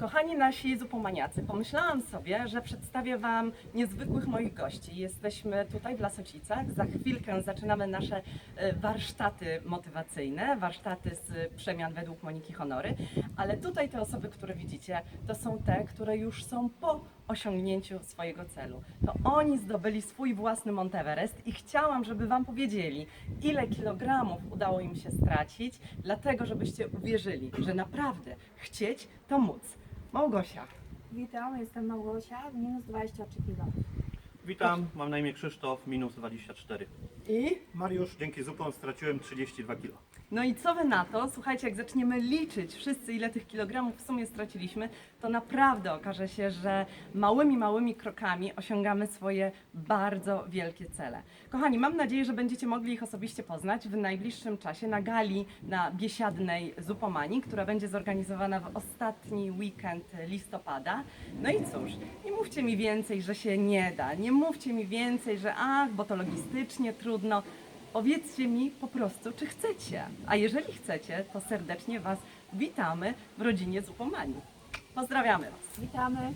Kochani nasi zupomaniacy, pomyślałam sobie, że przedstawię Wam niezwykłych moich gości. Jesteśmy tutaj w Lasocicach. Za chwilkę zaczynamy nasze e, warsztaty motywacyjne, warsztaty z przemian według Moniki Honory. Ale tutaj te osoby, które widzicie, to są te, które już są po osiągnięciu swojego celu. To oni zdobyli swój własny Monteverest i chciałam, żeby Wam powiedzieli, ile kilogramów udało im się stracić, dlatego żebyście uwierzyli, że naprawdę chcieć to móc. Małgosia. Witam, jestem Małgosia, minus 23 kg. Witam, mam na imię Krzysztof, minus 24. I? Mariusz, dzięki zupom straciłem 32 kg. No i co wy na to? Słuchajcie, jak zaczniemy liczyć wszyscy, ile tych kilogramów w sumie straciliśmy, to naprawdę okaże się, że małymi, małymi krokami osiągamy swoje bardzo wielkie cele. Kochani, mam nadzieję, że będziecie mogli ich osobiście poznać w najbliższym czasie na gali na biesiadnej Zupomanii, która będzie zorganizowana w ostatni weekend listopada. No i cóż, nie mówcie mi więcej, że się nie da, nie mówcie mi więcej, że ach, bo to logistycznie trudno. Powiedzcie mi po prostu, czy chcecie. A jeżeli chcecie, to serdecznie Was witamy w rodzinie Zupomanii. Pozdrawiamy Was. Witamy.